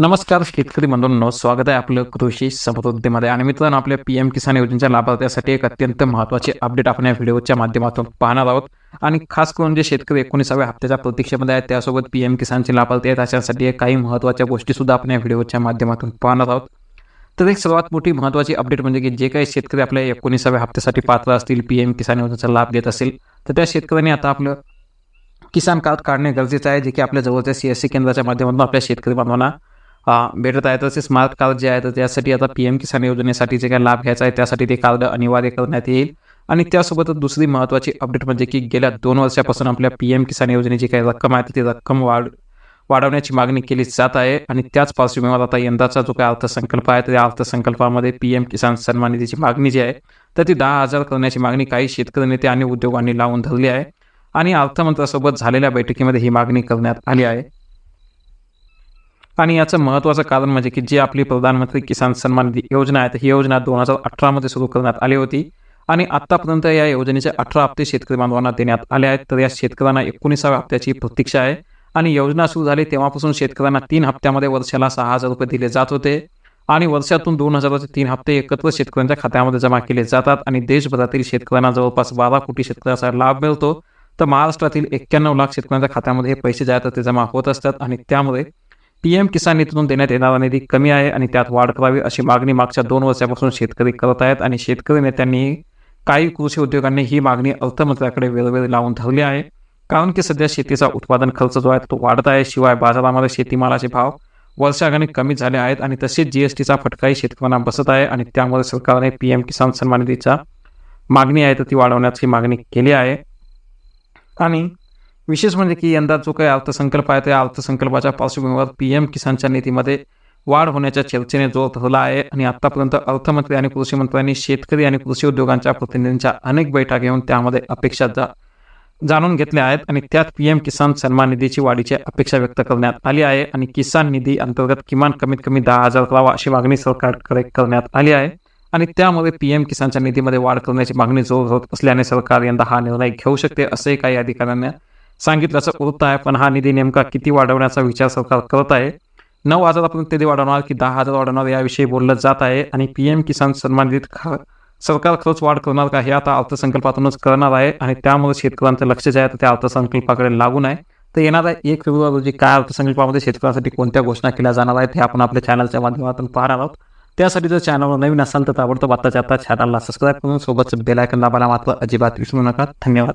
नमस्कार शेतकरी बंधूंनो. स्वागत आहे आपलं कृषी समृद्धीमध्ये आणि मित्रांनो आपल्या पी एम किसान योजनेच्या लाभार्थ्यासाठी एक अत्यंत महत्त्वाचे अपडेट आपण या व्हिडिओच्या माध्यमातून पाहणार आहोत. आणि खास करून जे शेतकरी एकोणीसाव्या हप्त्याच्या प्रतीक्षेमध्ये आहेत त्यासोबत पी एम किसानचे लाभार्थी आहेत. अशासाठी काही महत्त्वाच्या गोष्टी सुद्धा आपण या व्हिडिओच्या माध्यमातून पाहणार आहोत. तर एक सर्वात मोठी महत्त्वाची अपडेट म्हणजे की जे काही शेतकरी आपल्या एकोणीसाव्या हप्त्यासाठी पात्र असतील पी एम किसान योजनेचा लाभ देत असेल तर त्या शेतकऱ्यांनी आता आपलं किसान कार्ड काढणे गरजेचं आहे जे की आपल्या जवळच्या सी एस सी केंद्राच्या माध्यमातून आपल्या शेतकरी बांधवांना भेटत आहे तसेच स्मार्ट कार्ड जे आहे तर त्यासाठी आता पी एम किसान योजनेसाठी जे काही लाभ घ्यायचा आहे त्यासाठी ते कार्ड अनिवार्य करण्यात येईल. आणि त्यासोबतच दुसरी महत्त्वाची अपडेट म्हणजे की गेल्या दोन वर्षापासून आपल्या पी एम किसान योजनेची काही रक्कम आहे तर ती रक्कम वाढ वाढवण्याची मागणी केली जात आहे. आणि त्याच पार्श्वभूमीवर आता यंदाचा जो काही अर्थसंकल्प आहे तर त्या अर्थसंकल्पामध्ये पी एम किसान सन्मान निधीची मागणी जी आहे तर ती दहा हजार करण्याची मागणी काही शेतकरी नेते आणि उद्योगांनी लावून धरली आहे. आणि अर्थमंत्र्यासोबत झालेल्या बैठकीमध्ये ही मागणी करण्यात आली आहे. आणि याचं महत्त्वाचं कारण म्हणजे की जी आपली प्रधानमंत्री किसान सन्मान निधी योजना आहे ही योजना दोन हजार अठरामध्ये सुरू करण्यात आली होती. आणि आत्तापर्यंत या योजनेचे अठरा हप्ते शेतकरी बांधवांना देण्यात आले आहेत. तर या शेतकऱ्यांना एकोणीसाव्या हप्त्याची प्रतीक्षा आहे. आणि योजना सुरू झाली तेव्हापासून शेतकऱ्यांना तीन हप्त्यामध्ये वर्षाला सहा हजार रुपये दिले जात होते. आणि वर्षातून दोन हजाराचे तीन हप्ते एकत्र शेतकऱ्यांच्या खात्यामध्ये जमा केले जातात. आणि देशभरातील शेतकऱ्यांना जवळपास बारा कोटी शेतकऱ्याचा लाभ मिळतो. तर महाराष्ट्रातील एक्क्याण्णव लाख शेतकऱ्यांच्या खात्यामध्ये हे पैसे जे आहेत ते जमा होत असतात. आणि त्यामुळे पी एम किसान निधीतून देण्यात येणारा निधी कमी आहे आणि त्यात वाढ करावी अशी मागणी मागच्या दोन वर्षापासून शेतकरी करत आहेत आणि शेतकरी नेत्यांनी काही कृषी उद्योगांनी ही मागणी अर्थमंत्र्याकडे वेळोवेळी लावून धरली आहे. कारण की सध्या शेतीचा उत्पादन खर्च जो आहे तो वाढत आहे. शिवाय बाजारामध्ये शेतीमालाचे भाव वर्षागाने कमी झाले आहेत आणि तसेच जी एस टीचा फटकाही शेतकऱ्यांना बसत आहे आणि त्यामुळे सरकारने पी एम किसान सन्मान निधीचा मागणी आहे तर ती वाढवण्याची मागणी केली आहे. आणि विशेष म्हणजे की यंदा जो काही अर्थसंकल्प आहे त्या अर्थसंकल्पाच्या पार्श्वभूमीवर पी एम किसानच्या निधीमध्ये वाढ होण्याच्या चर्चेने जोर धरला आहे आणि आतापर्यंत अर्थमंत्री आणि कृषी मंत्र्यांनी शेतकरी आणि कृषी उद्योगांच्या प्रतिनिधींच्या अनेक बैठका घेऊन त्यामध्ये अपेक्षा जा जाणून घेतल्या आहेत आणि त्यात पी एम किसान सन्मान निधीची वाढीची अपेक्षा व्यक्त करण्यात आली आहे आणि किसान निधी अंतर्गत किमान कमीत कमी दहा हजार करावा अशी मागणी सरकारकडे करण्यात आली आहे आणि त्यामुळे पी एम किसानच्या निधीमध्ये वाढ करण्याची मागणी जोर होत असल्याने सरकार यंदा हा निर्णय घेऊ शकते असे काही अधिकाऱ्यांना सांगितल्याचं वृत्त आहे पण हा निधी नेमका किती वाढवण्याचा विचार सरकार करत आहे? नऊ हजारापर्यंत निधी वाढवणार की दहा हजार वाढवणार याविषयी बोललं जात आहे आणि पी एम किसान सन्मान निधीत खा सरकार खरंच वाढ करणार का हे आता अर्थसंकल्पातूनच करणार आहे आणि त्यामुळे शेतकऱ्यांचं लक्ष जे आहे तर त्या अर्थसंकल्पाकडे लागून आहे. तर येणाऱ्या एक फेब्रुवारी रोजी काय अर्थसंकल्पामध्ये शेतकऱ्यांसाठी कोणत्या घोषणा केल्या जाणार आहेत हे आपण आपल्या चॅनलच्या माध्यमातून पाहणार आहोत. त्यासाठी जर चॅनलवर नवीन असाल तर ताबडतोब आत्ताच्या आता चॅनलला सबस्क्राईब करून सोबतच बेल आयकन दाबायला मात्र अजिबात विसरू नका. धन्यवाद.